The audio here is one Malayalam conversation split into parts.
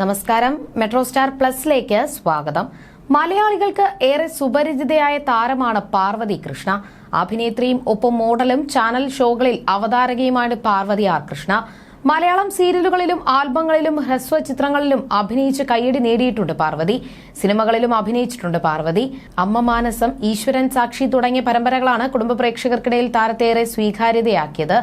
നമസ്കാരം. മെട്രോ സ്റ്റാർ പ്ലസിലേക്ക് സ്വാഗതം. മലയാളികൾക്ക് ഏറെ സുപരിചിതയായ താരമാണ് പാർവതി കൃഷ്ണ. അഭിനേത്രിയും ഒപ്പം മോഡലും ചാനൽ ഷോകളിൽ അവതാരകയുമാണ് പാർവതി ആർ കൃഷ്ണ. മലയാളം സീരിയലുകളിലും ആൽബങ്ങളിലും ഹ്രസ്വ ചിത്രങ്ങളിലും അഭിനയിച്ച് കയ്യടി നേടിയിട്ടുണ്ട് പാർവതി. സിനിമകളിലും അഭിനയിച്ചിട്ടുണ്ട് പാർവതി. അമ്മ മാനസം ഈശ്വരൻ സാക്ഷി തുടങ്ങിയ പരമ്പരകളാണ് കുടുംബ പ്രേക്ഷകർക്കിടയിൽ താരത്തേറെ സ്വീകാര്യതയാക്കിയത്.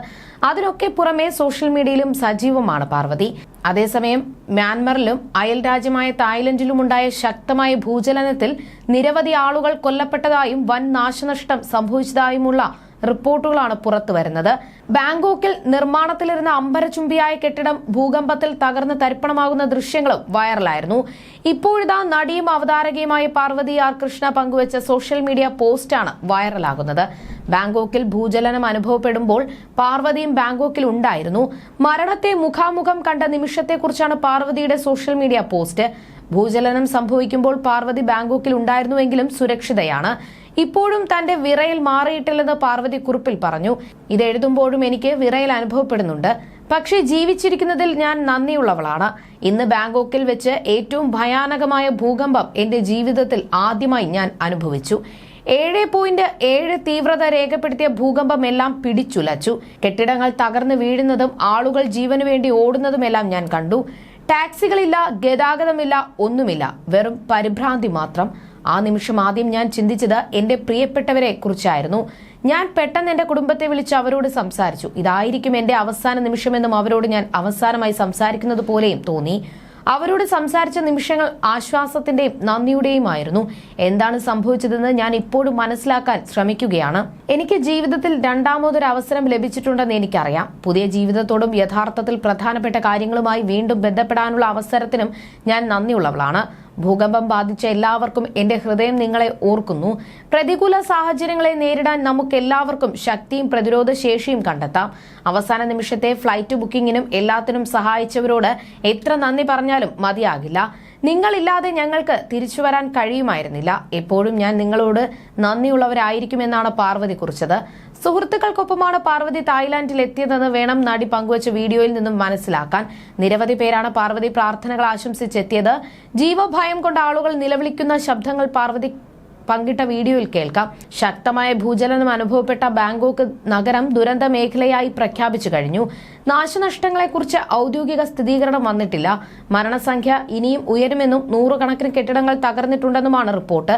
അതിനൊക്കെ പുറമെ സോഷ്യൽ മീഡിയയിലും സജീവമാണ് പാർവതി. അതേസമയം മ്യാൻമറിലും അയൽ രാജ്യമായ തായ്ലൻഡിലും ഉണ്ടായ ശക്തമായ ഭൂചലനത്തിൽ നിരവധി ആളുകൾ കൊല്ലപ്പെട്ടതായും വൻ നാശനഷ്ടം സംഭവിച്ചതായുമുള്ള റിപ്പോർട്ടുകളാണ് പുറത്തു വരുന്നത്. ബാങ്കോക്കിൽ നിർമ്മാണത്തിലിരുന്ന അമ്പരചുംബിയായ കെട്ടിടം ഭൂകമ്പത്തിൽ തകർന്ന് തരിപ്പണമാകുന്ന ദൃശ്യങ്ങളും വൈറലായിരുന്നു. ഇപ്പോഴിതാ നടിയും അവതാരകയുമായ പാർവതി ആർ കൃഷ്ണ പങ്കുവച്ച സോഷ്യൽ മീഡിയ പോസ്റ്റാണ് വൈറലാകുന്നത്. ബാങ്കോക്കിൽ ഭൂചലനം അനുഭവപ്പെടുമ്പോൾ പാർവതിയും ബാങ്കോക്കിൽ ഉണ്ടായിരുന്നു. മരണത്തെ മുഖാമുഖം കണ്ട നിമിഷത്തെക്കുറിച്ചാണ് പാർവതിയുടെ സോഷ്യൽ മീഡിയ പോസ്റ്റ്. ഭൂചലനം സംഭവിക്കുമ്പോൾ പാർവതി ബാങ്കോക്കിൽ ഉണ്ടായിരുന്നുവെങ്കിലും സുരക്ഷിതയാണ്. ഇപ്പോഴും തന്റെ വിറയൽ മാറിയിട്ടില്ലെന്ന് പാർവതി കുറിപ്പിൽ പറഞ്ഞു. ഇത് എഴുതുമ്പോഴും എനിക്ക് വിറയൽ അനുഭവപ്പെടുന്നുണ്ട്. പക്ഷേ ജീവിച്ചിരിക്കുന്നതിൽ ഞാൻ നന്ദിയുള്ളവളാണ്. ഇന്ന് ബാങ്കോക്കിൽ വെച്ച് ഏറ്റവും ഭയാനകമായ ഭൂകമ്പം എന്റെ ജീവിതത്തിൽ ആദ്യമായി ഞാൻ അനുഭവിച്ചു. ഏഴ് പോയിന്റ് ഏഴ് തീവ്രത രേഖപ്പെടുത്തിയ ഭൂകമ്പം എല്ലാം പിടിച്ചുലച്ചു. കെട്ടിടങ്ങൾ തകർന്നു വീഴുന്നതും ആളുകൾ ജീവനു വേണ്ടി ഓടുന്നതുമെല്ലാം ഞാൻ കണ്ടു. ടാക്സികളില്ല ഗതാഗതമില്ല ഒന്നുമില്ല. വെറും പരിഭ്രാന്തി മാത്രം. ആ നിമിഷം ആദ്യം ഞാൻ ചിന്തിച്ചത് എന്റെ പ്രിയപ്പെട്ടവരെ കുറിച്ചായിരുന്നു. ഞാൻ പെട്ടെന്ന് എന്റെ കുടുംബത്തെ വിളിച്ച് അവരോട് സംസാരിച്ചു. ഇതായിരിക്കും എന്റെ അവസാന നിമിഷമെന്നും അവരോട് ഞാൻ അവസാനമായി സംസാരിക്കുന്നത് പോലെയും തോന്നി. അവരോട് സംസാരിച്ച നിമിഷങ്ങൾ ആശ്വാസത്തിന്റെയും നന്ദിയുടെയും ആയിരുന്നു എന്താണ് സംഭവിച്ചതെന്ന് ഞാൻ ഇപ്പോഴും മനസ്സിലാക്കാൻ ശ്രമിക്കുകയാണ്. എനിക്ക് ജീവിതത്തിൽ രണ്ടാമതൊരു അവസരം ലഭിച്ചിട്ടുണ്ടെന്ന് എനിക്കറിയാം. പുതിയ ജീവിതത്തോടും യഥാർത്ഥത്തിൽ പ്രധാനപ്പെട്ട കാര്യങ്ങളുമായി വീണ്ടും ബന്ധപ്പെടാനുള്ള അവസരത്തിനും ഞാൻ നന്ദിയുള്ളവളാണ്. ഭൂകമ്പം ബാധിച്ച എല്ലാവർക്കും എന്റെ ഹൃദയം നിങ്ങളെ ഓർക്കുന്നു. പ്രതികൂല സാഹചര്യങ്ങളെ നേരിടാൻ നമുക്ക് എല്ലാവർക്കും ശക്തിയും പ്രതിരോധ ശേഷിയും കണ്ടെത്താം. അവസാന നിമിഷത്തെ ഫ്ലൈറ്റ് ബുക്കിങ്ങിനും എല്ലാത്തിനും സഹായിച്ചവരോട് എത്ര നന്ദി പറഞ്ഞാലും മതിയാകില്ല. നിങ്ങളില്ലാതെ ഞങ്ങൾക്ക് തിരിച്ചു വരാൻ കഴിയുമായിരുന്നില്ല. എപ്പോഴും ഞാൻ നിങ്ങളോട് നന്ദിയുള്ളവരായിരിക്കുമെന്നാണ് പാർവതി കുറിച്ചത് സുഹൃത്തുക്കൾക്കൊപ്പമാണ് പാർവതി തായ്ലാന്റിൽ എത്തിയതെന്ന് വേണം നടി പങ്കുവച്ച വീഡിയോയിൽ നിന്നും മനസ്സിലാക്കാൻ. നിരവധി പേരാണ് പാർവതി പ്രാർത്ഥനകൾ ആശംസിച്ചെത്തിയത്. ജീവഭയം കൊണ്ട് ആളുകൾ നിലവിളിക്കുന്ന ശബ്ദങ്ങൾ പാർവതി പങ്കിട്ട വീഡിയോയിൽ കേൾക്കാം. ശക്തമായ ഭൂചലനം അനുഭവപ്പെട്ട ബാങ്കോക്ക് നഗരം ദുരന്ത മേഖലയായി പ്രഖ്യാപിച്ചു കഴിഞ്ഞു. നാശനഷ്ടങ്ങളെക്കുറിച്ച് ഔദ്യോഗിക സ്ഥിരീകരണം വന്നിട്ടില്ല. മരണസംഖ്യ ഇനിയും ഉയരുമെന്നും നൂറുകണക്കിന് കെട്ടിടങ്ങൾ തകർന്നിട്ടുണ്ടെന്നുമാണ് റിപ്പോർട്ട്.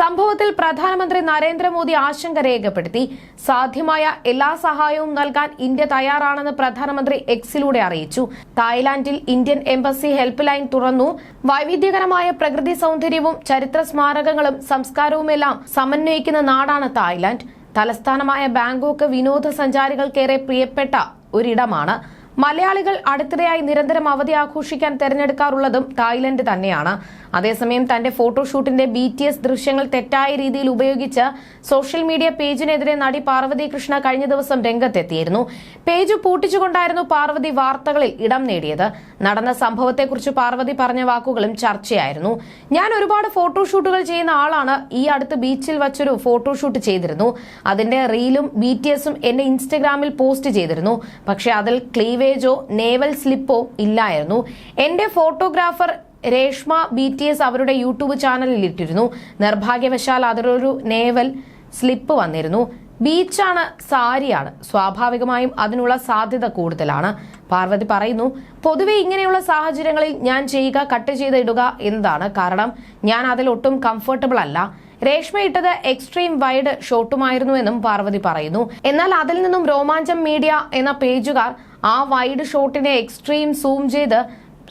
സംഭവത്തിൽ പ്രധാനമന്ത്രി നരേന്ദ്രമോദി ആശങ്ക രേഖപ്പെടുത്തി. സാധ്യമായ എല്ലാ സഹായവും നൽകാൻ ഇന്ത്യ തയ്യാറാണെന്ന് പ്രധാനമന്ത്രി എക്സിലൂടെ അറിയിച്ചു. തായ്ലാന്റിൽ ഇന്ത്യൻ എംബസി ഹെൽപ്പ് ലൈൻ തുറന്നു. വൈവിധ്യകരമായ പ്രകൃതി സൗന്ദര്യവും ചരിത്ര സ്മാരകങ്ങളും സംസ്കാരവുമെല്ലാം സമന്വയിക്കുന്ന നാടാണ് തായ്ലാന്റ്. തലസ്ഥാനമായ ബാങ്കോക്ക് വിനോദസഞ്ചാരികൾക്കേറെ പ്രിയപ്പെട്ട ഒരിടമാണ് മലയാളികൾ അടുത്തിടെയായി നിരന്തരം അവധി ആഘോഷിക്കാൻ തെരഞ്ഞെടുക്കാറുള്ളതും തായ്ലൻഡ് തന്നെയാണ്. അതേസമയം തന്റെ ഫോട്ടോഷൂട്ടിന്റെ ബി ടി എസ് ദൃശ്യങ്ങൾ തെറ്റായ രീതിയിൽ ഉപയോഗിച്ച് സോഷ്യൽ മീഡിയ പേജിനെതിരെ നടി പാർവതി കൃഷ്ണ കഴിഞ്ഞ ദിവസം രംഗത്തെത്തിയിരുന്നു. പേജ് പൂട്ടിച്ചുകൊണ്ടായിരുന്നു പാർവതി വാർത്തകളിൽ ഇടം നേടിയത്. നടന്ന സംഭവത്തെക്കുറിച്ച് പാർവതി പറഞ്ഞ വാക്കുകളും ചർച്ചയായിരുന്നു. ഞാൻ ഒരുപാട് ഫോട്ടോഷൂട്ടുകൾ ചെയ്യുന്ന ആളാണ്. ഈ അടുത്ത് ബീച്ചിൽ വച്ചൊരു ഫോട്ടോഷൂട്ട് ചെയ്തിരുന്നു. അതിന്റെ റീലും ബി ടി എസും എന്റെ ഇൻസ്റ്റഗ്രാമിൽ പോസ്റ്റ് ചെയ്തിരുന്നു. പക്ഷെ അതിൽ ക്ലീവേജോ നേവൽ സ്ലിപ്പോ ഇല്ലായിരുന്നു. എന്റെ photographer Reshma B T S അവരുടെ യൂട്യൂബ് ചാനലിൽ ഇട്ടിരുന്നു. നിർഭാഗ്യവശാൽ അതിലൊരു നേവൽ സ്ലിപ്പ് വന്നിരുന്നു. ബീച്ചാണ് സാരിയാണ്. സ്വാഭാവികമായും അതിനുള്ള സാധ്യത കൂടുതലാണ്. പാർവതി പറയുന്നു പൊതുവെ ഇങ്ങനെയുള്ള സാഹചര്യങ്ങളിൽ ഞാൻ ചെയ്യുക കട്ട് ചെയ്ത് ഇടുക എന്നതാണ് കാരണം. ഞാൻ അതിൽ ഒട്ടും കംഫർട്ടബിൾ അല്ല. രേഷ്മ ഇട്ടത് എക്സ്ട്രീം വൈഡ് ഷോട്ടുമായിരുന്നു എന്നും പാർവതി പറയുന്നു. എന്നാൽ അതിൽ നിന്നും രോമാഞ്ചം മീഡിയ എന്ന പേജുകാർ ആ വൈഡ് ഷോട്ടിനെ എക്സ്ട്രീം സൂം ചെയ്ത്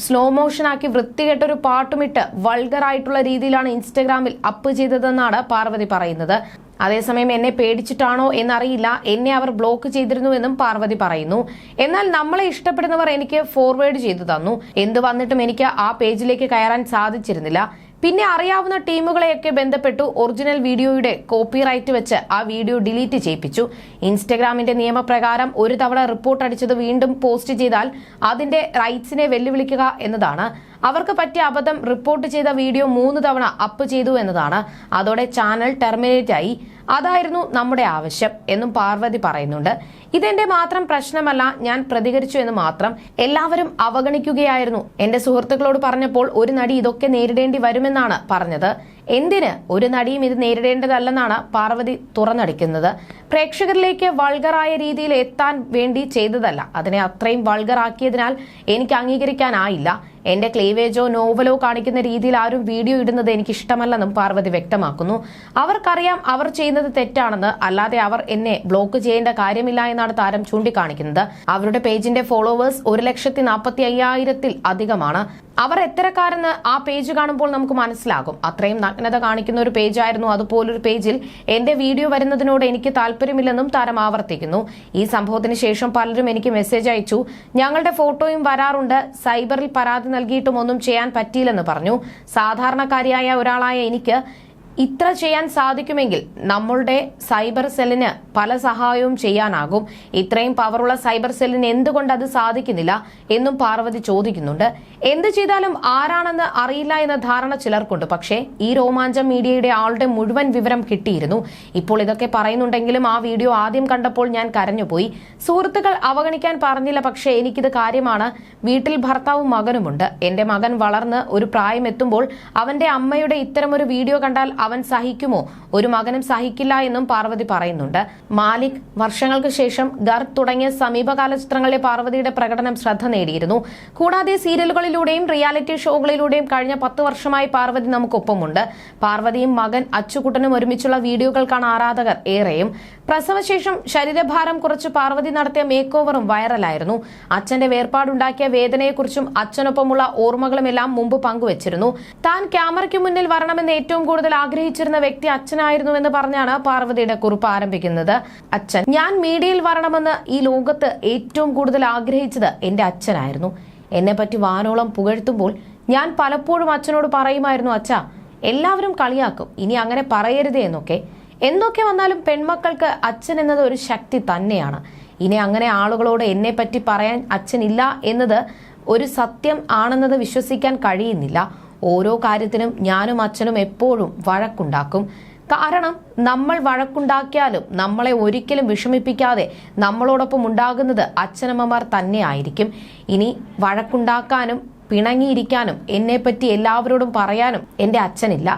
സ്ലോ മോഷനാക്കി വൃത്തികെട്ടൊരു പാട്ടുമിട്ട് വൾഗറായിട്ടുള്ള രീതിയിലാണ് ഇൻസ്റ്റഗ്രാമിൽ അപ്പ് ചെയ്തതെന്നാണ് പാർവതി പറയുന്നത്. അതേസമയം എന്നെ പേടിച്ചിട്ടാണോ എന്നറിയില്ല. എന്നെ അവർ ബ്ലോക്ക് ചെയ്തിരുന്നുവെന്നും പാർവതി പറയുന്നു. എന്നാൽ നമ്മളെ ഇഷ്ടപ്പെടുന്നവർ എനിക്ക് ഫോർവേഡ് ചെയ്തു തന്നു. എന്ത് വന്നിട്ടും എനിക്ക് ആ പേജിലേക്ക് കയറാൻ സാധിച്ചിരുന്നില്ല. പിന്നെ അറിയാവുന്ന ടീമുകളെയൊക്കെ ബന്ധപ്പെട്ടു ഒറിജിനൽ വീഡിയോയുടെ കോപ്പിറൈറ്റ് വെച്ച് ആ വീഡിയോ ഡിലീറ്റ് ചെയ്യിപ്പിച്ചു. ഇൻസ്റ്റഗ്രാമിന്റെ നിയമപ്രകാരം ഒരു തവണ റിപ്പോർട്ട് അടിച്ചത് വീണ്ടും പോസ്റ്റ് ചെയ്താൽ അതിന്റെ റൈറ്റ്സിനെ വെല്ലുവിളിക്കുക എന്നതാണ് അവർക്ക് പറ്റിയ അബദ്ധം റിപ്പോർട്ട് ചെയ്ത വീഡിയോ മൂന്ന് തവണ അപ്പ് ചെയ്തു എന്നതാണ്. അതോടെ ചാനൽ ടെർമിനേറ്റ് ആയി. അതായിരുന്നു നമ്മുടെ ആവശ്യം എന്നും പാർവതി പറയുന്നുണ്ട്. ഇതെന്റെ മാത്രം പ്രശ്നമല്ല ഞാൻ പ്രതികരിച്ചു എന്ന് മാത്രം. എല്ലാവരും അവഗണിക്കുകയായിരുന്നു. എന്റെ സുഹൃത്തുക്കളോട് പറഞ്ഞപ്പോൾ ഒരു നടി ഇതൊക്കെ നേരിടേണ്ടി വരുമെന്നാണ് പറഞ്ഞത്. എന്തിന് ഒരു നടിയും ഇത് നേരിടേണ്ടതല്ലെന്നാണ് പാർവതി തുറന്നടിക്കുന്നത്. പ്രേക്ഷകരിലേക്ക് വൾഗറായ രീതിയിൽ എത്താൻ വേണ്ടി ചെയ്തതല്ല. അതിനെ അത്രയും വൾഗറാക്കിയതിനാൽ എനിക്ക് അംഗീകരിക്കാനായില്ല. എന്റെ ക്ലീവേജോ നോവലോ കാണിക്കുന്ന രീതിയിൽ ആരും വീഡിയോ ഇടുന്നത് എനിക്ക് ഇഷ്ടമല്ലെന്നും പാർവതി വ്യക്തമാക്കുന്നു. അവർക്കറിയാം അവർ ചെയ്യുന്നത് തെറ്റാണെന്ന്. അല്ലാതെ അവർ എന്നെ ബ്ലോക്ക് ചെയ്യേണ്ട കാര്യമില്ല എന്നാണ് താരം ചൂണ്ടിക്കാണിക്കുന്നത്. അവരുടെ പേജിന്റെ ഫോളോവേഴ്സ് ഒരു ലക്ഷത്തി നാൽപ്പത്തി അയ്യായിരത്തിൽ അധികമാണ്. അവർ എത്തരക്കാരെന്ന് ആ പേജ് കാണുമ്പോൾ നമുക്ക് മനസ്സിലാകും. അത്രയും നഗ്നത കാണിക്കുന്ന ഒരു പേജായിരുന്നു അതുപോലൊരു പേജിൽ എന്റെ വീഡിയോ വരുന്നതിനോട് എനിക്ക് താല്പര്യമില്ലെന്നും താരം ആവർത്തിക്കുന്നു. ഈ സംഭവത്തിന് ശേഷം പലരും എനിക്ക് മെസ്സേജ് അയച്ചു. ഞങ്ങളുടെ ഫോട്ടോയും വരാറുണ്ട്. സൈബറിൽ പരാതി നൽകിയിട്ടും ഒന്നും ചെയ്യാൻ പറ്റിയില്ലെന്ന് പറഞ്ഞു. സാധാരണക്കാരിയായ ഒരാളായ എനിക്ക് ഇത്ര ചെയ്യാൻ സാധിക്കുമെങ്കിൽ നമ്മളുടെ സൈബർ സെല്ലിന് പല സഹായവും ചെയ്യാനാകും. ഇത്രയും പവറുള്ള സൈബർ സെല്ലിന് എന്തുകൊണ്ട് അത് സാധിക്കുന്നില്ല എന്നും പാർവതി ചോദിക്കുന്നുണ്ട്. എന്ത് ചെയ്താലും ആരാണെന്ന് അറിയില്ല എന്ന ധാരണ ചിലർക്കുണ്ട്. പക്ഷേ ഈ രോമാഞ്ചം മീഡിയയുടെ ആളുടെ മുഴുവൻ വിവരം കിട്ടിയിരുന്നു. ഇപ്പോൾ ഇതൊക്കെ പറയുന്നുണ്ടെങ്കിലും ആ വീഡിയോ ആദ്യം കണ്ടപ്പോൾ ഞാൻ കരഞ്ഞുപോയി. സുഹൃത്തുക്കൾ അവഗണിക്കാൻ പറഞ്ഞില്ല. പക്ഷേ എനിക്കിത് കാര്യമാണ്. വീട്ടിൽ ഭർത്താവും മകനുമുണ്ട്. എന്റെ മകൻ വളർന്ന് ഒരു പ്രായം എത്തുമ്പോൾ അവന്റെ അമ്മയുടെ ഇത്തരമൊരു വീഡിയോ കണ്ടാൽ അവൻ സഹിക്കുമോ? ഒരു മകനും സഹിക്കില്ല എന്നും പാർവതി പറയുന്നുണ്ട്. മാലിക് വർഷങ്ങൾക്ക് ശേഷം ഗർ തുടങ്ങിയ സമീപകാല ചിത്രങ്ങളിലെ പാർവതിയുടെ പ്രകടനം ശ്രദ്ധ നേടിയിരുന്നു. കൂടാതെ സീരിയലുകളിലൂടെയും റിയാലിറ്റി ഷോകളിലൂടെയും കഴിഞ്ഞ പത്ത് വർഷമായി പാർവതി നമുക്കൊപ്പമുണ്ട്. പാർവതിയും മകൻ അച്ചുകുട്ടനും ഒരുമിച്ചുള്ള വീഡിയോകൾ വീഡിയോകൾക്കാണ് ആരാധകർ ഏറെയും പ്രസവശേഷം ശരീരഭാരം കുറച്ച് പാർവതി നടത്തിയ മേക്ക് ഓവറും വൈറലായിരുന്നു അച്ഛന്റെ വേർപാടുണ്ടാക്കിയ വേദനയെക്കുറിച്ചും അച്ഛനൊപ്പമുള്ള ഓർമ്മകളുമെല്ലാം മുമ്പ് പങ്കുവച്ചിരുന്നു. താൻ ക്യാമറയ്ക്ക് മുന്നിൽ വരണമെന്ന് ഏറ്റവും കൂടുതൽ ആഗ്രഹിച്ചിരുന്ന വ്യക്തി അച്ഛനായിരുന്നുവെന്ന് പറഞ്ഞാണ് പാർവതിയുടെ കുറിപ്പ് ആരംഭിക്കുന്നത്. അച്ഛൻ ഞാൻ മീഡിയയിൽ വരണമെന്ന് ഈ ലോകത്ത് ഏറ്റവും കൂടുതൽ ആഗ്രഹിച്ചത് എന്റെ അച്ഛനായിരുന്നു. എന്നെ പറ്റി വാനോളം പുകഴ്ത്തുമ്പോൾ ഞാൻ പലപ്പോഴും അച്ഛനോട് പറയുമായിരുന്നു അച്ഛ എല്ലാവരും കളിയാക്കും ഇനി അങ്ങനെ പറയരുതേ എന്നൊക്കെ. എന്തൊക്കെ വന്നാലും പെൺമക്കൾക്ക് അച്ഛൻ എന്നത് ഒരു ശക്തി തന്നെയാണ്. ഇനി അങ്ങനെ ആളുകളോട് എന്നെ പറ്റി പറയാൻ അച്ഛനില്ല എന്നത് ഒരു സത്യം ആണെന്നത് വിശ്വസിക്കാൻ കഴിയുന്നില്ല. ഓരോ കാര്യത്തിനും ഞാനും അച്ഛനും എപ്പോഴും വഴക്കുണ്ടാക്കും. കാരണം നമ്മൾ വഴക്കുണ്ടാക്കിയാലും നമ്മളെ ഒരിക്കലും വിഷമിപ്പിക്കാതെ നമ്മളോടൊപ്പം ഉണ്ടാകുന്നത് അച്ഛനമ്മമാർ തന്നെയായിരിക്കും ഇനി വഴക്കുണ്ടാക്കാനും പിണങ്ങിയിരിക്കാനും എന്നെപ്പറ്റി എല്ലാവരോടും പറയാനും എന്റെ അച്ഛനില്ല.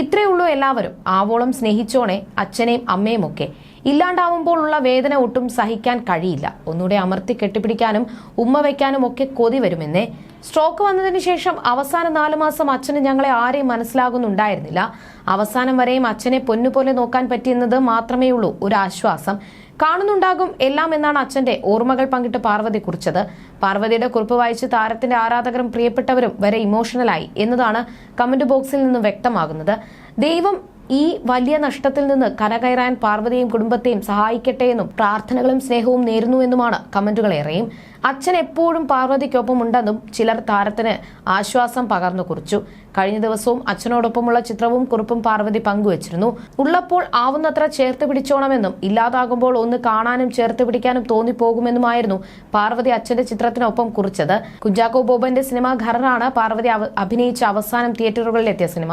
ഇത്രയേ ഉള്ളൂ എല്ലാവരും. ആവോളം സ്നേഹിച്ചോണേ അച്ഛനെയും അമ്മയും ഒക്കെ ഇല്ലാണ്ടാവുമ്പോഴുള്ള വേദന ഒട്ടും സഹിക്കാൻ കഴിയില്ല. ഒന്നുകൂടെ അമർത്തി കെട്ടിപ്പിടിക്കാനും ഉമ്മ വയ്ക്കാനും ഒക്കെ കൊതി വരുമെന്നേ. സ്ട്രോക്ക് വന്നതിന് ശേഷം അവസാന നാലു മാസം അച്ഛന് ഞങ്ങളെ ആരെയും മനസ്സിലാകുന്നുണ്ടായിരുന്നില്ല. അവസാനം വരെയും അച്ഛനെ പൊന്നുപോലെ നോക്കാൻ പറ്റിയെന്നത് മാത്രമേ ഉള്ളൂ. ഒരു ആശ്വാസം. കാണുന്നുണ്ടാകും എല്ലാം എന്നാണ് അച്ഛന്റെ ഓർമ്മകൾ പങ്കിട്ട് പാർവതി കുറിച്ചത്. പാർവതിയുടെ കുറിപ്പ് വായിച്ച് താരത്തിന്റെ ആരാധകരും പ്രിയപ്പെട്ടവരും വരെ ഇമോഷണലായി എന്നതാണ് കമന്റ് ബോക്സിൽ നിന്നും വ്യക്തമാകുന്നത്. ദൈവം ഈ വലിയ നഷ്ടത്തിൽ നിന്ന് കരകയറാൻ പാർവതിയും കുടുംബത്തെയും സഹായിക്കട്ടെ എന്നും പ്രാർത്ഥനകളും സ്നേഹവും നേരുന്നു എന്നുമാണ് കമന്റുകളേറെയും അച്ഛൻ എപ്പോഴും പാർവതിക്കൊപ്പം ഉണ്ടെന്നും ചിലർ താരത്തിന് ആശ്വാസം പകർന്നു കുറിച്ചു. കഴിഞ്ഞ ദിവസവും അച്ഛനോടൊപ്പമുള്ള ചിത്രവും കുറിപ്പും പാർവതി പങ്കുവച്ചിരുന്നു. ഉള്ളപ്പോൾ ആവുന്നത്ര ചേർത്ത് പിടിച്ചോണമെന്നും ഇല്ലാതാകുമ്പോൾ ഒന്ന് കാണാനും ചേർത്ത് പിടിക്കാനും തോന്നിപ്പോകുമെന്നുമായിരുന്നു പാർവതി അച്ഛന്റെ ചിത്രത്തിനൊപ്പം കുറിച്ചത്. കുഞ്ചാക്കോ ബോബന്റെ സിനിമ ഘറാണ് പാർവതി അഭിനയിച്ച അവസാനം തിയേറ്ററുകളിലെത്തിയ സിനിമ.